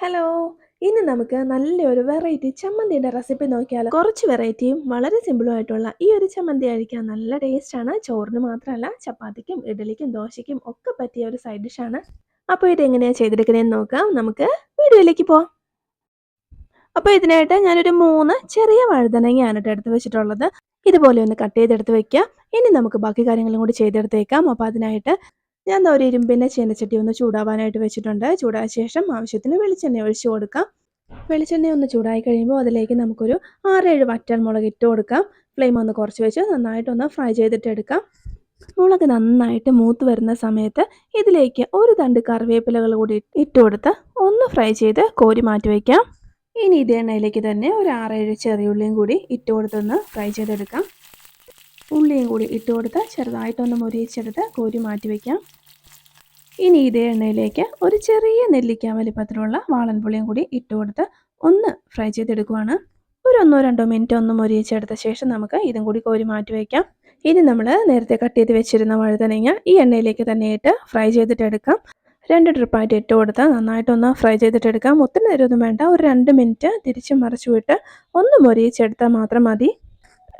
Hello ഇന്ന് നമുക്ക് നല്ലൊരു വെറൈറ്റി ചമ്മന്തിയുടെ റെസിപ്പി നോക്കിയാലോ. കുറച്ച് വെറൈറ്റിയും വളരെ സിമ്പിളുമായിട്ടുള്ള ഈ ഒരു ചമ്മന്തി കഴിക്കാൻ നല്ല ടേസ്റ്റാണ് ചോറിന് മാത്രമല്ല ചപ്പാത്തിക്കും ഇഡലിക്കും ദോശയ്ക്കും ഒക്കെ പറ്റിയ ഒരു സൈഡ് ഡിഷാണ് അപ്പോൾ ഇതെങ്ങനെയാണ് ചെയ്തെടുക്കുന്നതെന്ന് നോക്കാം. നമുക്ക് വീഡിയോയിലേക്ക് പോവാം. അപ്പോൾ ഇതിനായിട്ട് ഞാനൊരു മൂന്ന് ചെറിയ വഴുതനങ്ങയാണ് കേട്ടോ എടുത്ത് വെച്ചിട്ടുള്ളത്. ഇതുപോലെ ഒന്ന് കട്ട് ചെയ്തെടുത്ത് വെക്കാം. ഇനി നമുക്ക് ബാക്കി കാര്യങ്ങളും കൂടി ചെയ്തെടുത്തേക്കാം. അപ്പോൾ അതിനായിട്ട് ഞാൻ ഒരു ഇരുമ്പിന്റെ ചീനച്ചട്ടി ഒന്ന് ചൂടാവാനായിട്ട് വെച്ചിട്ടുണ്ട്. ചൂടായ ശേഷം ആവശ്യത്തിന് വെളിച്ചെണ്ണ ഒഴിച്ചു കൊടുക്കാം. വെളിച്ചെണ്ണ ഒന്ന് ചൂടായി കഴിയുമ്പോൾ അതിലേക്ക് നമുക്കൊരു ആറേഴ് വറ്റൽ മുളക് ഇട്ട് കൊടുക്കാം. ഫ്ലെയിം ഒന്ന് കുറച്ച് വെച്ച് നന്നായിട്ടൊന്ന് ഫ്രൈ ചെയ്തിട്ട് എടുക്കാം. മുളക് നന്നായിട്ട് മൂത്ത് വരുന്ന സമയത്ത് ഇതിലേക്ക് ഒരു തണ്ട് കറിവേപ്പിലകൾ കൂടി ഇട്ട് കൊടുത്ത് ഒന്ന് ഫ്രൈ ചെയ്ത് കോരി മാറ്റി വയ്ക്കാം ഇനി ഇതേ എണ്ണയിലേക്ക് തന്നെ ഒരു ആറേഴ് ചെറിയുള്ളിയും കൂടി ഇട്ട് കൊടുത്തൊന്ന് ഫ്രൈ ചെയ്തെടുക്കാം. ഉള്ളിയും കൂടി ഇട്ട് കൊടുത്ത് ചെറുതായിട്ടൊന്ന് മുരിയിച്ചെടുത്ത് കോരി മാറ്റി വയ്ക്കാം ഇനി ഇതേ എണ്ണയിലേക്ക് ഒരു ചെറിയ നെല്ലിക്ക വലിപ്പത്തിലുള്ള വാളൻപുളിയും കൂടി ഇട്ട് കൊടുത്ത് ഒന്ന് ഫ്രൈ ചെയ്തെടുക്കുവാണ്. ഒരു ഒന്നോ രണ്ടോ മിനിറ്റ് ഒന്ന് മൊരിയിച്ചെടുത്ത ശേഷം നമുക്ക് ഇതും കൂടി കോരി മാറ്റി വയ്ക്കാം ഇനി നമ്മൾ നേരത്തെ കട്ട് ചെയ്ത് വെച്ചിരുന്ന വഴുതനങ്ങ ഈ എണ്ണയിലേക്ക് തന്നെ ഇട്ട് ഫ്രൈ ചെയ്തിട്ടെടുക്കാം. രണ്ട് ട്രിപ്പായിട്ട് ഇട്ട് കൊടുത്ത് നന്നായിട്ടൊന്ന് ഫ്രൈ ചെയ്തിട്ടെടുക്കാം. ഒത്തിരി നേരമൊന്നും വേണ്ട. ഒരു രണ്ട് മിനിറ്റ് തിരിച്ച് മറിച്ചു വിട്ട് ഒന്ന് മൊരിയിച്ചെടുത്താൽ മാത്രം മതി.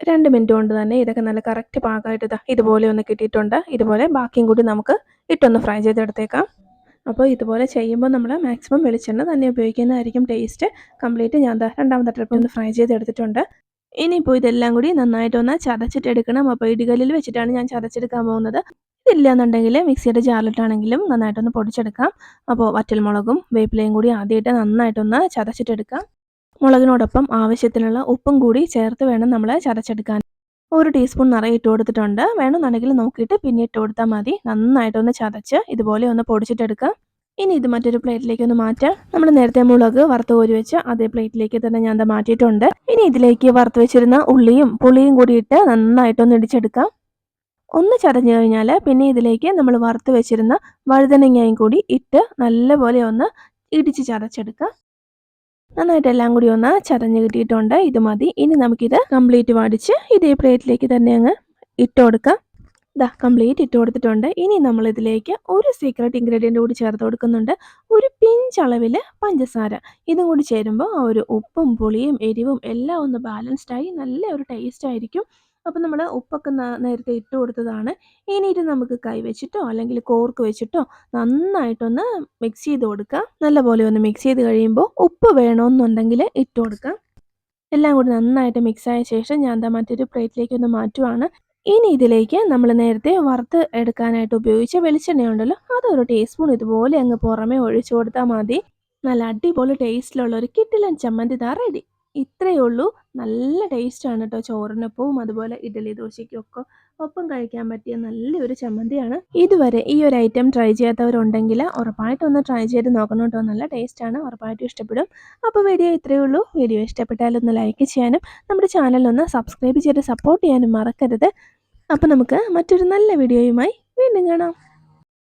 രണ്ട് മിനിറ്റ് കൊണ്ട് തന്നെ ഇതൊക്കെ നല്ല കറക്റ്റ് പാകമായിട്ട് ഇതാ ഇതുപോലെ ഒന്ന് കിട്ടിയിട്ടുണ്ട്. ഇതുപോലെ ബാക്കിയും കൂടി നമുക്ക് ഇട്ടൊന്ന് ഫ്രൈ ചെയ്തെടുത്തേക്കാം. അപ്പോൾ ഇതുപോലെ ചെയ്യുമ്പോൾ നമ്മൾ മാക്സിമം വെളിച്ചെണ്ണ തന്നെ ഉപയോഗിക്കുന്നതായിരിക്കും ടേസ്റ്റ് കംപ്ലീറ്റ് ഞാൻ രണ്ടാമത്തെ ട്രിപ്പ് ഒന്ന് ഫ്രൈ ചെയ്തെടുത്തിട്ടുണ്ട്. ഇനിയിപ്പോൾ ഇതെല്ലാം കൂടി നന്നായിട്ടൊന്ന് ചതച്ചിട്ടെടുക്കണം. അപ്പോൾ ഇടികല്ലിൽ വെച്ചിട്ടാണ് ഞാൻ ചതച്ചെടുക്കാൻ പോകുന്നത്. ഇതില്ല എന്നുണ്ടെങ്കിൽ മിക്സിയുടെ ജാറിലിട്ടാണെങ്കിലും നന്നായിട്ടൊന്ന് പൊടിച്ചെടുക്കാം. അപ്പോൾ വറ്റൽമുളകും വേപ്പിലയും കൂടി ആദ്യമായിട്ട് നന്നായിട്ടൊന്ന് ചതച്ചിട്ടെടുക്കാം. മുളകിനോടൊപ്പം ആവശ്യത്തിനുള്ള ഉപ്പും കൂടി ചേർത്ത് വേണം നമ്മൾ ചതച്ചെടുക്കാൻ. ഒരു ടീസ്പൂൺ നിറയെ ഇട്ട് കൊടുത്തിട്ടുണ്ട്. വേണമെന്നുണ്ടെങ്കിൽ നോക്കിയിട്ട് പിന്നെ ഇട്ട് കൊടുത്താൽ മതി. നന്നായിട്ടൊന്ന് ചതച്ച് ഇതുപോലെ ഒന്ന് പൊടിച്ചിട്ടെടുക്കുക ഇനി ഇത് മറ്റൊരു പ്ലേറ്റിലേക്ക് ഒന്ന് മാറ്റാം. നമ്മൾ നേരത്തെ മുളക് വറുത്ത് കോരി വെച്ച് അതേ പ്ലേറ്റിലേക്ക് തന്നെ ഞാൻ അത് മാറ്റിയിട്ടുണ്ട്. ഇനി ഇതിലേക്ക് വറുത്ത് വെച്ചിരുന്ന ഉള്ളിയും പുളിയും കൂടി ഇട്ട് നന്നായിട്ടൊന്ന് ഇടിച്ചെടുക്കാം. ഒന്ന് ചതഞ്ഞു കഴിഞ്ഞാൽ പിന്നെ ഇതിലേക്ക് നമ്മൾ വറുത്ത് വെച്ചിരുന്ന വഴുതനങ്ങയും കൂടി ഇട്ട് നല്ലപോലെ ഒന്ന് ഇടിച്ച് ചതച്ചെടുക്കാം. നന്നായിട്ട് എല്ലാം കൂടി ഒന്ന് ചതഞ്ഞ് കിട്ടിയിട്ടുണ്ട്. ഇത് മതി. ഇനി നമുക്കിത് കംപ്ലീറ്റ് വാടിച്ച് ഇതേ പ്ലേറ്റിലേക്ക് തന്നെ അങ്ങ് ഇട്ട് കൊടുക്കാം. ഇതാ കംപ്ലീറ്റ് ഇട്ട് കൊടുത്തിട്ടുണ്ട്. ഇനി നമ്മൾ ഇതിലേക്ക് ഒരു സീക്രട്ട് ഇൻഗ്രീഡിയന്റ് കൂടി ചേർത്ത് കൊടുക്കുന്നുണ്ട്. ഒരു പിഞ്ച് അളവിൽ പഞ്ചസാര. ഇതും കൂടി ചേരുമ്പോൾ ആ ഒരു ഉപ്പും പുളിയും എരിവും എല്ലാം ഒന്ന് ബാലൻസ്ഡായി നല്ല ഒരു ടേസ്റ്റ് ആയിരിക്കും. അപ്പോൾ നമ്മൾ ഉപ്പൊക്കെ നേരത്തെ ഇട്ട് കൊടുത്തതാണ്. ഇനി ഇത് നമുക്ക് കൈ വെച്ചിട്ടോ അല്ലെങ്കിൽ കോർക്ക് വെച്ചിട്ടോ നന്നായിട്ടൊന്ന് മിക്സ് ചെയ്ത് കൊടുക്കുക നല്ലപോലെ ഒന്ന് മിക്സ് ചെയ്ത് കഴിയുമ്പോൾ ഉപ്പ് വേണമെന്നുണ്ടെങ്കിൽ ഇട്ട് കൊടുക്കാം. എല്ലാം കൂടി നന്നായിട്ട് മിക്സ് ആയ ശേഷം ഞാൻ എന്താ മറ്റൊരു പ്ലേറ്റിലേക്ക് ഒന്ന് മാറ്റുവാണ്. ഇനി ഇതിലേക്ക് നമ്മൾ നേരത്തെ വറുത്ത് എടുക്കാനായിട്ട് ഉപയോഗിച്ച വെളിച്ചെണ്ണയുണ്ടല്ലോ അതൊരു ടീസ്പൂൺ ഇതുപോലെ അങ്ങ് പുറമേ ഒഴിച്ചു കൊടുത്താൽ മതി. നല്ല അടിപൊളി ടേസ്റ്റിലുള്ള ഒരു കിട്ടിലൻ ചമ്മന്തി ഇതാ റെഡി ഇത്രയേ ഉള്ളൂ. നല്ല ടേസ്റ്റാണ് കേട്ടോ ചോറിനൊപ്പവും അതുപോലെ ഇഡലി ദോശയ്ക്കും ഒക്കെ ഒപ്പം കഴിക്കാൻ പറ്റിയ നല്ലൊരു ചമ്മന്തിയാണ്. ഇതുവരെ ഈ ഒരു ഐറ്റം ട്രൈ ചെയ്യാത്തവരുണ്ടെങ്കിൽ ഉറപ്പായിട്ടൊന്ന് ട്രൈ ചെയ്ത് നോക്കണം കേട്ടോ നല്ല ടേസ്റ്റാണ് ഉറപ്പായിട്ടും ഇഷ്ടപ്പെടും. അപ്പോൾ വീഡിയോ ഇത്രയേ ഉള്ളൂ. വീഡിയോ ഇഷ്ടപ്പെട്ടാൽ ഒന്ന് ലൈക്ക് ചെയ്യാനും നമ്മുടെ ചാനലൊന്ന് സബ്സ്ക്രൈബ് ചെയ്ത് സപ്പോർട്ട് ചെയ്യാനും മറക്കരുത്. അപ്പോൾ നമുക്ക് മറ്റൊരു നല്ല വീഡിയോയുമായി വീണ്ടും കാണാം.